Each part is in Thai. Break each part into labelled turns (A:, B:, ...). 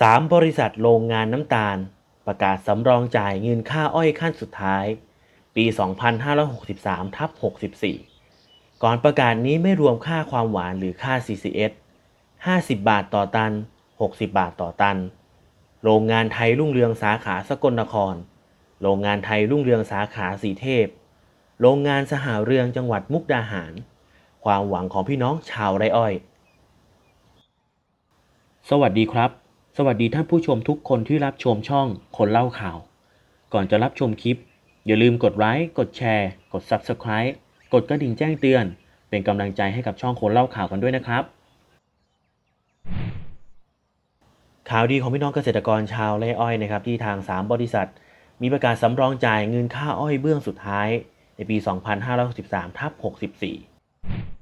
A: 3 บริษัทโรงงานน้ำตาล ประกาศสำรองจ่ายเงินค่าอ้อยขั้นสุดท้าย ปี 2563ทับ64 ก่อนประกาศนี้ไม่รวมค่าความหวานหรือค่า CCS 50 บาทต่อตัน 60 บาทต่อตัน โรงงานไทยรุ่งเรืองสาขาสกลนคร โรงงานไทยรุ่งเรืองสาขาสีเทพ โรงงานสหเรืองจังหวัดมุกดาหาร ความหวังของพี่น้องชาวไรอ้อย สวัสดีครับ สวัสดีท่านผู้ชมทุกคนที่รับชมช่องคนเล่าข่าว ก่อนจะรับชมคลิป อย่าลืมกดไลค์กดแชร์ กด Subscribe กดกระดิ่งแจ้งเตือน เป็นกำลังใจให้กับช่องคนเล่าข่าวกันด้วยนะครับ ข่าวดีของพี่น้องเกษตรกรชาวไร่อ้อยนะครับที่ทาง 3 บริษัท มีประกาศสำรองจ่ายเงินค่าอ้อยเบื้องสุดท้าย ในปี 2563ทับ64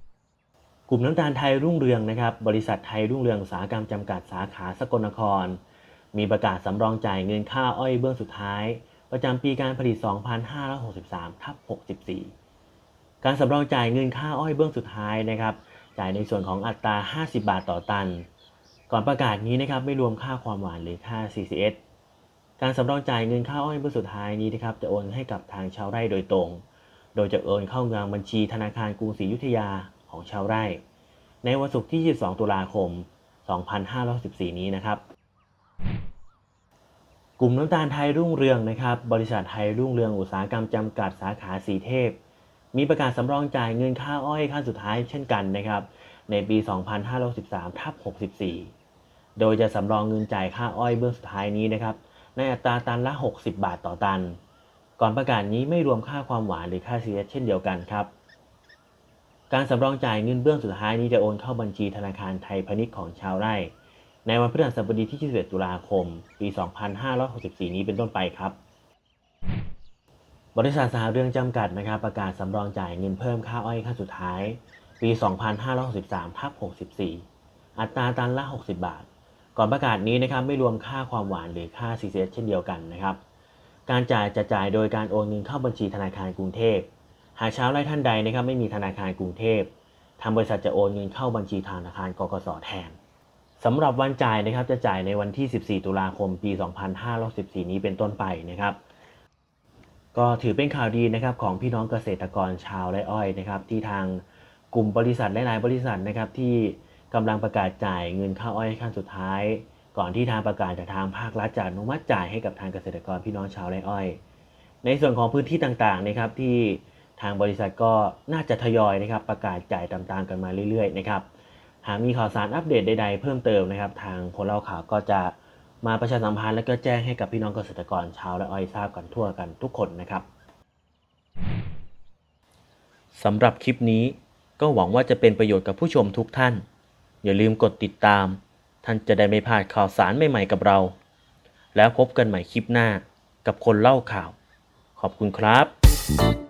A: กลุ่มน้ำตาลไทยรุ่งเรืองนะครับ บริษัทไทยรุ่งเรืองอุตสาหกรรมจำกัดสาขาสกลนคร มีประกาศสำรองจ่ายเงินค่าอ้อยเบื้องสุดท้าย ประจำปีการผลิต 2563ทับ64 การสำรองจ่ายเงินค่าอ้อยเบื้องสุดท้ายนะครับ จ่ายในส่วนของอัตรา 50 บาทต่อตัน ก่อนประกาศนี้นะครับไม่รวมค่าความหวานหรือค่า CCS การสำรองจ่ายเงินค่าอ้อยเบื้องสุดท้ายนี้นะครับจะโอนให้กับทางชาวไร่โดยตรง โดยจะโอนเข้าเงินบัญชีธนาคารกรุงศรีอยุธยา ของชาวไร่ ในวันศุกร์ที่ 22 ตุลาคม 2564นี้นะครับ กลุ่มน้ำตาลไทยรุ่งเรืองนะครับ บริษัทไทยรุ่งเรืองอุตสาหกรรมจำกัดสาขาสีเทพ มีประกาศสำรองจ่ายเงินค่าอ้อยขั้นสุดท้ายเช่นกันนะครับ ในปี 2563ทับ64 โดยจะสำรองเงินจ่ายค่าอ้อยเบื้องสุดท้ายนี้นะครับ ในอัตราตันละ 60 บาทต่อตัน ก่อนประกาศนี้ไม่รวมค่าความหวานหรือค่า CS เช่นเดียวกันครับ การสำรองจ่ายเงินเบื้องสุดท้ายนี้จะโอนเข้าบัญชีธนาคารไทยพาณิชย์ของชาวไร่ ในวันพฤหัสบดีที่ 21 ตุลาคม ปี 2564 นี้เป็นต้นไปครับ บริษัทสหเรื่องจำกัดนะครับประกาศสำรองจ่ายเงินเพิ่มค่าอ้อยขั้นสุดท้าย ปี 2563ทับ64 อัตราตันละ 60 บาท ก่อนประกาศนี้นะครับไม่รวมค่าความหวานหรือค่า CCS เช่นเดียวกันนะครับ การจ่ายจะจ่ายโดยการโอนเงินเข้าบัญชีธนาคารกรุงเทพ หากชาวไร่ท่านใดนะครับไม่มีธนาคารกรุงเทพทางบริษัทจะโอนเงินเข้าบัญชีธนาคารกกสแทนสำหรับวันจ่ายนะครับจะจ่ายในวันที่ 14 ตุลาคม ปี 2514 นี้เป็นต้นไปนะครับ ก็ถือเป็นข่าวดีนะครับของพี่น้องเกษตรกรชาวไร่อ้อยนะครับที่ทางกลุ่มบริษัทหลายๆบริษัทนะครับที่กำลังประกาศจ่ายเงินค่าอ้อยขั้นสุดท้าย ก่อนที่ทางประกาศจากทางภาครัฐจะอนุมัติจ่ายให้กับทางเกษตรกรพี่น้องชาวไร่อ้อย ในส่วนของพื้นที่ต่างๆนะครับที่ ทางบริษัทก็น่าจะทยอยนะครับประกาศจ่ายตามๆกันมาเรื่อยๆนะครับหากมีข่าวสารอัปเดตใดๆเพิ่มเติมนะครับทางคนเล่าข่าวก็จะมาประชาสัมพันธ์และก็แจ้งให้กับพี่น้องเกษตรกรชาวและอ้อยทราบกันทั่วกันทุกคนนะครับสำหรับคลิปนี้ก็หวังว่าจะเป็นประโยชน์กับผู้ชมทุกท่าน อย่าลืมกดติดตาม ท่านจะได้ไม่พลาดข่าวสารใหม่ๆกับเรา แล้วพบกันใหม่คลิปหน้ากับคนเล่าข่าว ขอบคุณครับ